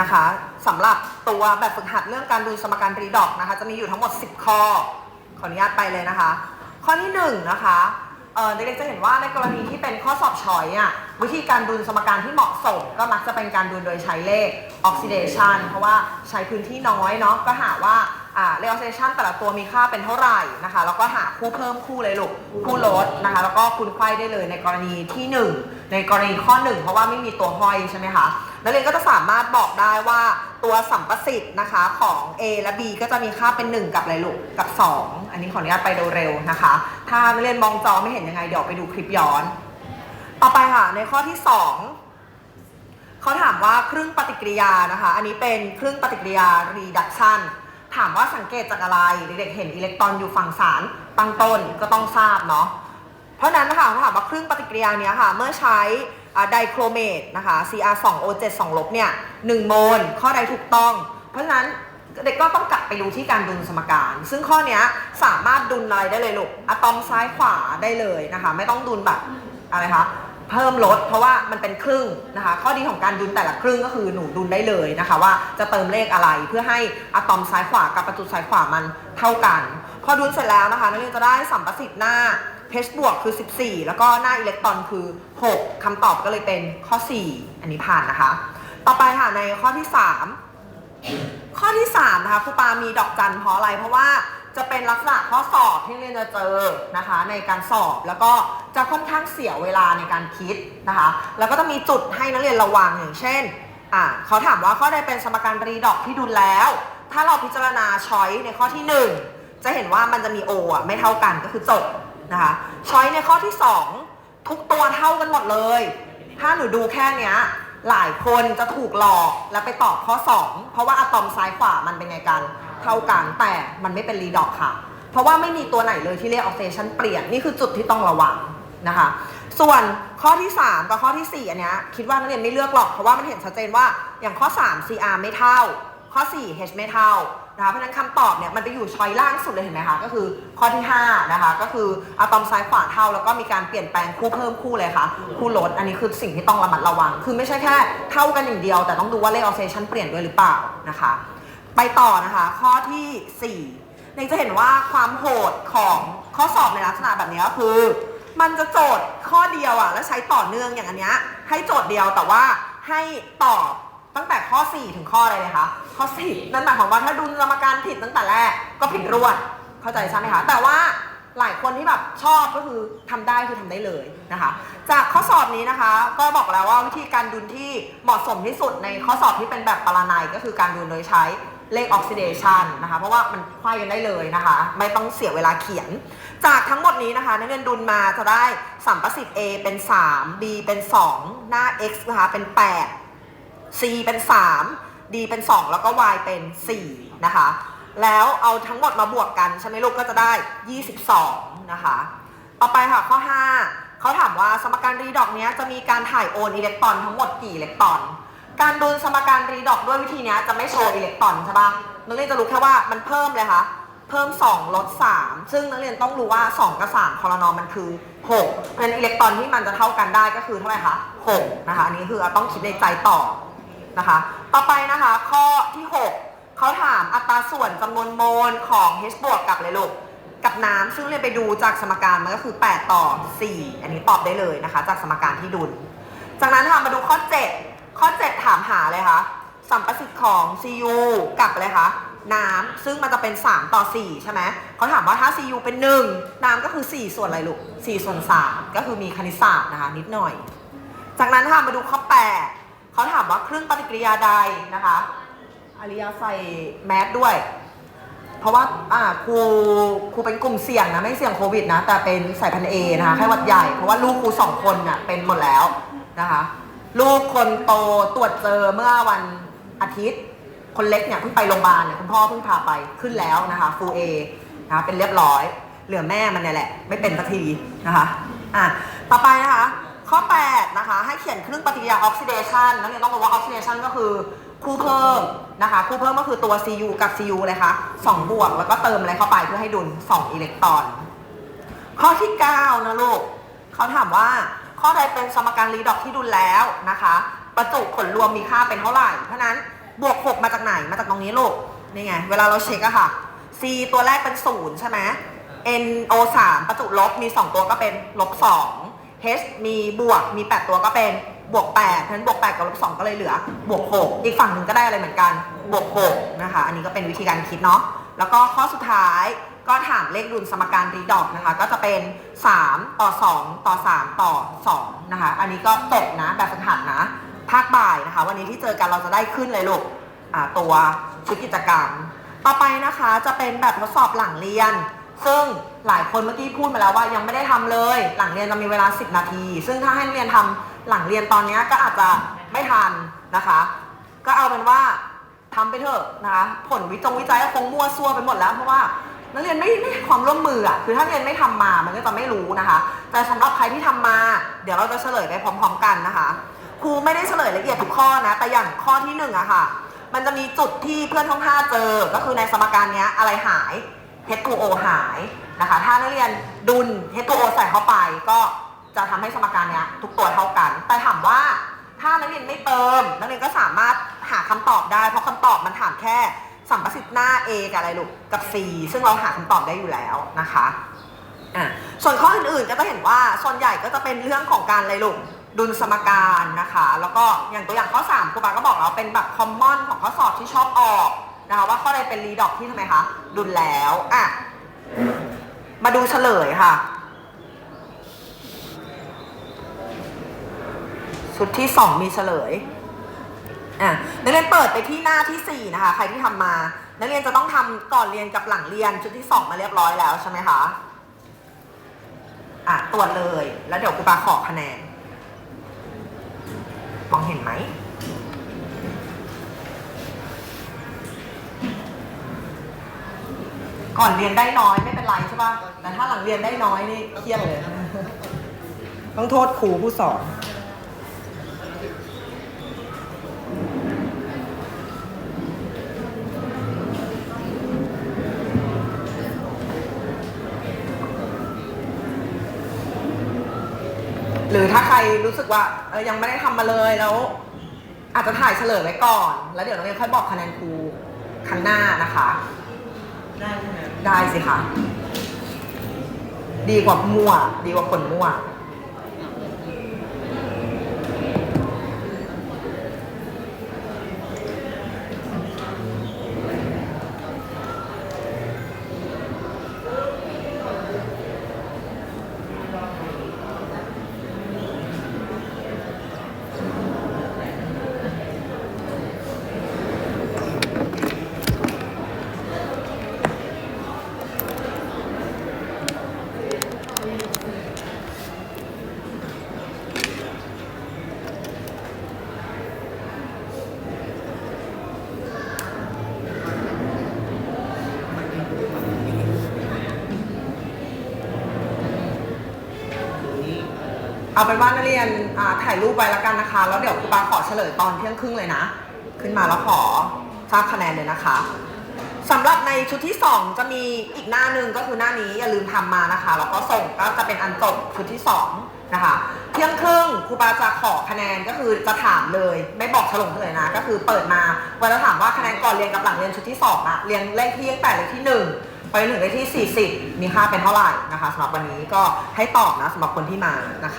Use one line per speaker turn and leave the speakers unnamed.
นะคะสำหรับตัวแบบฝึกหัดเรื่องการดูสมการรีดอกนะคะ จะมีอยู่ทั้งหมด 10 ข้อ ขออนุญาตไปเลยนะคะ ข้อที่1นะคะเด็กๆจะเห็นว่าในกรณีที่เป็นข้อสอบชอยอะวิธีการดูสมการที่เหมาะสม ก็มักจะเป็นการดูโดยใช้เลข oxidation เพราะว่าใช้พื้นที่น้อยเนาะก็หาว่าเลข oxidation แต่ละตัวมีค่าเป็นเท่าไหร่นะคะแล้วก็หาคู่เพิ่มคู่เลยลูกคู่ลดนะคะแล้วก็คูณไขว้ได้เลยในกรณีที่ 1 ในกรณีข้อ 1 เพราะว่าไม่มีตัวห้อยใช่ไหมคะ นักเรียนก็จะสามารถบอกได้ว่าตัวสัมประสิทธิ์นะคะของ A และ B ก็จะมีค่าเป็น 1 กับอะไรลูกกับ 2 อันนี้ขออนุญาตไปเร็วๆนะคะ ถ้านักเรียนมองจอไม่เห็นยังไงเดี๋ยวไปดูคลิปย้อน ต่อไปค่ะในข้อที่ 2 เขาถามว่าครึ่งปฏิกิริยานะคะ อันนี้เป็นครึ่งปฏิกิริยา reduction ถามว่าสังเกตจากอะไรเด็กๆเห็นอิเล็กตรอนอยู่ฝั่งสารตั้งต้นก็ต้องทราบเนาะเพราะนั้นนะคะถ้าถามว่าครึ่งปฏิกิริยาเนี้ยค่ะ เมื่อใช้ ไดโครเมตนะคะ Cr2O7 2ลบเนี่ย1โมลข้อใดถูกต้อง เพราะฉะนั้นเด็กก็ต้องกลับไปดูที่การดุลสมการ ซึ่งข้อนี้สามารถดุลอะไรได้เลยลูกอะตอมซ้ายขวาได้เลยนะคะ ไม่ต้องดุลแบบอะไรคะเพิ่มลดเพราะว่ามันเป็นครึ่งนะคะ ข้อดีของการดุลแต่ละครึ่งก็คือหนูดุลได้เลยนะคะ ว่าจะเติมเลขอะไรเพื่อให้อะตอมซ้ายขวากับประจุซ้ายขวามันเท่ากัน พอดุลเสร็จแล้วนะคะนักเรียนจะได้สัมประสิทธิ์หน้า H บวกคือ 14 แล้วก็หน้าอิเล็กตรอนคือ 6คำตอบก็เลยเป็นข้อ 4 อันนี้ผ่านนะคะ ต่อไปค่ะในข้อที่ 3 ข้อที่3นะคะครูปามีดอกจันเพราะอะไรเพราะว่าจะเป็นลักษณะข้อสอบที่เรียนจะเจอนะคะ ในการสอบแล้วก็จะค่อนข้างเสียเวลาในการคิดนะคะ แล้วก็ต้องมีจุดให้นักเรียนระวังอย่างเช่นอ่าเขาถามว่าข้อใดเป็นสมการรีดอกที่ดุลแล้ว ถ้าเราพิจารณาช้อยในข้อที่ 1 จะเห็นว่ามันจะมี O อะไม่เท่ากันก็คือจบนะคะช้อยในข้อที่ 2 ทุกตัวเท่ากันหมดเลย ถ้าหนูดูแค่เนี้ยหลายคนจะถูกหลอกแล้วไปตอบข้อ 2 เพราะว่าอะตอมซ้ายขวามันเป็นไงกันเท่ากันแต่มันไม่เป็นรีดอกค่ะ เพราะว่าไม่มีตัวไหนเลยที่เรียกออกซิเดชันเปลี่ยนนี่คือจุดที่ต้องระวังนะคะ ส่วนข้อที่ 3 กับข้อทีสี่4 อันเนี้ยคิดว่านักเรียนไม่เลือกหรอกเพราะว่ามันเห็นชัดเจนว่าอย่างข้อ 3 CR ไม่เท่า ข้อ 4 H ไม่เท่า นะคะเพราะฉะนั้นคำตอบเนี่ยมันไปอยู่ช้อยล่างสุดเลยเห็นไหมคะก็คือข้อที่5นะคะก็คืออะตอมซ้ายขวาเท่าแล้วก็มีการเปลี่ยนแปลงคู่เพิ่มคู่เลยค่ะคู่ลดอันนี้คือสิ่งที่ต้องระมัดระวัง คือไม่ใช่แค่เท่ากันอย่างเดียว แต่ต้องดูว่าเลขออเ d ชันเปลี่ยนด้วยหรือเปล่านะคะ ไปต่อนะคะข้อที่4เนงจะเห็นว่าความโหดของข้อสอบในลักษณะแบบนี้ก็คือ มันจะโจทย์ข้อเดียวอะแล้วใช้ต่อเนื่องอย่างอันเนี้ยให้โจทย์เดียวแต่ว่าให้ตอบตั้งแต่ข้อ 4 ถึงข้ออะไรเลยคะ ข้อ4นั่นหมายความว่าถ้าดุลสมการผิดตั้งแต่แรกก็ผิดรวด เข้าใจใช่ไหมคะ แต่ว่าหลายคนที่แบบชอบก็คือทำได้คือทำได้เลยนะคะ จากข้อสอบนี้นะคะ ก็บอกแล้วว่าวิธีการดุลที่เหมาะสมที่สุดในข้อสอบที่เป็นแบบปรานัยก็คือการดุลโดยใช้เลขออกซิเดชันนะคะ เพราะว่ามันควายกันได้เลยนะคะ ไม่ต้องเสียเวลาเขียน จากทั้งหมดนี้นะคะนักเรียนดุลมาจะได้สัมประสิทธิ์ A เป็น 3 B เป็น 2 หน้า X นะคะเป็น 8 C เป็น 3 D เป็น 2 แล้วก็ Y เป็น 4 นะคะ แล้วเอาทั้งหมดมาบวกกัน ใช่ไหมลูกก็จะได้ 22 นะคะ ต่อไปค่ะข้อ 5 เขาถามว่าสมการรีดอกนี้จะมีการถ่ายโอนอิเล็กตรอนทั้งหมดกี่อิเล็กตรอน การดูสมการรีดอกด้วยวิธีนี้จะไม่โชว์อิเล็กตรอนใช่ปะนักเรียนจะรู้แค่ว่ามันเพิ่มเลยค่ะเพิ่ม 2 ลด 3 ซึ่งนักเรียนต้องรู้ว่า 2 กับ 3 คอลนอมันคือ 6 เพราะฉะนั้นอิเล็กตรอนที่มันจะเท่ากันได้ก็คือเท่าไหร่คะ 6 นะคะ อันนี้คือต้องคิดในใจต่อ นะคะ ต่อไปนะคะข้อที่ 6 เขาถามอัตราส่วนจำนวนโมลของ H บวกกับอะไรลูกกับน้ำซึ่งเรียนไปดูจากสมการมันก็คือ 8 ต่อ 4 อันนี้ตอบได้เลยนะคะ จากสมการที่ดุล จากนั้นค่ะมาดูข้อ 7 ข้อ 7 ถามหาเลยคะสัมประสิทธิ์ของ Cu กับอะไรคะน้ำซึ่งมันจะเป็น 3 ต่อ 4 ใช่ไหมเขาถามว่าถ้า Cu เป็น 1 น้ำก็คือ 4 ส่วนอะไรลูก 4 ส่วน 3 ก็คือมีคณิตศาสตร์นะคะ นิดหน่อย จากนั้นค่ะมาดูข้อ 8 เขาถามว่าเครื่องปฏิกิริยาใดนะคะอาริยาใส่แมสด้วย เพราะว่าอ่าครูครูเป็นกลุ่มเสี่ยงนะไม่เสี่ยงโควิดนะ แต่เป็นสายพันธุ์เอนะคะไข้หวัดใหญ่เพราะว่าลูกครูสองคนน่ะเป็นหมดแล้วนะคะ ลูกคนโตตรวจเจอเมื่อวันอาทิตย์ คนเล็กเนี่ยเพิ่งไปโรงพยาบาลเนี่ยคุณพ่อเพิ่งพาไปขึ้นแล้วนะคะฟูเอนะคะเป็นเรียบร้อย เหลือแม่มันเนี่ยแหละ ไม่เป็นสักทีนะคะอะต่อไปนะคะ ข้อ 8 นะคะ ให้เขียนเครื่องปฏิกิริยาออกซิเดชันนักเรียนต้องรู้ว่าออกซิเดชันก็คือคู่เพิ่มนะคะคู่เพิ่มก็คือตัว Cu กับ Cu เลยค่ะ2บวกแล้วก็เติมอะไรเข้าไปเพื่อให้ดุล 2 อิเล็กตรอน ข้อที่ 9 นะลูกเขาถามว่าข้อใดเป็นสมการรีดอกที่ดุลแล้วนะคะ ประจุผลรวมมีค่าเป็นเท่าไหร่ เพราะนั้นบวก 6 มาจากไหนมาจากตรงนี้ลูกนี่ไง เวลาเราเช็คอะค่ะ C ตัวแรกเป็น 0 ใช่ไหม N O 3 ประจุลบมี 2 ตัวก็เป็นลบ2 H มีบวกมี 8 ตัวก็เป็นบวก8เพราะฉะนั้นบวก 8 กับลบ2ก็เลยเหลือบวก 6 อีกฝั่งหนึ่งก็ได้อะไรเหมือนกันบวก6นะคะ อันนี้ก็เป็นวิธีการคิดเนาะแล้วก็ข้อสุดท้ายก็ถามเลขดุลสมการรีดอกนะคะ ก็จะเป็น 3 ต่อ 2 ต่อ 3 ต่อ 2 นะคะ อันนี้ก็จบนะแบบฝึกหัดนะภาคบ่ายนะคะ วันนี้ที่เจอกันเราจะได้ขึ้นเลยลูกอ่าตัวชุดกิจกรรม ต่อไปนะคะจะเป็นแบบทดสอบหลังเรียน ซึ่งหลายคนเมื่อกี้พูดมาแล้วว่ายังไม่ได้ทำเลย หลังเรียนเรามีเวลา 10 นาที ซึ่งถ้าให้นักเรียนทำหลังเรียนตอนนี้ก็อาจจะไม่ทันนะคะ ก็เอาเป็นว่าทำไปเถอะนะคะผลวิจงวิจัยก็คงมั่วซั่วไปหมดแล้วเพราะว่านักเรียนไม่ไม่ความร่วมมืออะคือถ้าเรียนไม่ทำมามันก็จะไม่รู้นะคะ แต่สำหรับใครที่ทำมา เดี๋ยวเราจะเฉลยไปพร้อม ๆ กันนะคะครูไม่ได้เฉลยละเอียดทุกข้อนะแต่อย่างข้อที่หนึ่งอะค่ะ มันจะมีจุดที่เพื่อนท้องท่าเจอ ก็คือในสมการนี้อะไรหาย H2O หายนะคะ ถ้านักเรียนดุล H2O ใส่เข้าไปก็จะทำให้สมการเนี้ยทุกตัวเท่ากัน แต่ถามว่าถ้านักเรียนไม่เติม นักเรียนก็สามารถหาคำตอบได้ เพราะคำตอบมันถามแค่สัมประสิทธิ์หน้า A กับอะไรลูก กับ C ซึ่งเราหาคำตอบได้อยู่แล้วนะคะอะส่วนข้ออื่นๆก็จะเห็นว่าส่วนใหญ่ก็จะเป็นเรื่องของการอะไรลูกดุลสมการนะคะ แล้วก็อย่างตัวอย่างข้อ 3ครูบาก็บอกแล้วเป็นแบบคอมมอนของข้อสอบที่ชอบออก นะคะว่าข้อใดเป็นรีดอกที่ทำไมคะดุลแล้วอะมาดูเฉลยค่ะ ชุดที่2มีเฉลยอะนักเรียนเปิดไปที่หน้าที่4นะคะ ใครที่ทำมานักเรียนจะต้องทำก่อนเรียนกับหลังเรียน ชุดที่2มาเรียบร้อยแล้วใช่ไหมคะอะตรวจเลยแล้วเดี๋ยวครูปาขอคะแนนมองเห็นไหม ก่อนเรียนได้น้อยไม่เป็นไรใช่ป่ะแต่ถ้าหลังเรียนได้น้อยนี่เครียดเลย ต้องโทษครูผู้สอนหรือถ้าใครรู้สึกว่าเออยังไม่ได้ทำมาเลยแล้ว อาจจะถ่ายเฉลยไว้ก่อน แล้วเดี๋ยวนักเรียนค่อยบอกคะแนนครูครั้งหน้านะคะ
ได้ใช่ไหม
ได้สิคะดีกว่ามั่ว ดีกว่าคนมั่ว เอาเป็นว่านักเรียนถ่ายรูปไว้แล้วกันนะคะ แล้วเดี๋ยวครูบาขอเฉลยตอนเที่ยงครึ่งเลยนะ ขึ้นมาแล้วขอทราบคะแนนเลยนะคะสำหรับในชุดที่ 2 จะมีอีกหน้าหนึ่งก็คือหน้านี้อย่าลืมทำมานะคะแล้วก็ส่งก็จะเป็นอันจบชุดที่ 2 นะคะ เที่ยงครึ่งครูบาจะขอคะแนนก็คือจะถามเลย ไม่บอกฉลงเลยนะ ก็คือเปิดมาเวลาถามว่าคะแนนก่อนเรียนกับหลังเรียนชุดที่2อะเรียนเลขที่ตั้งแต่เลขที่ 1 ไปถึงเลขที่ 40 มีค่าเป็นเท่าไหร่นะคะสำหรับวันนี้ก็ให้ตอบนะสำหรับคนที่มานะคะ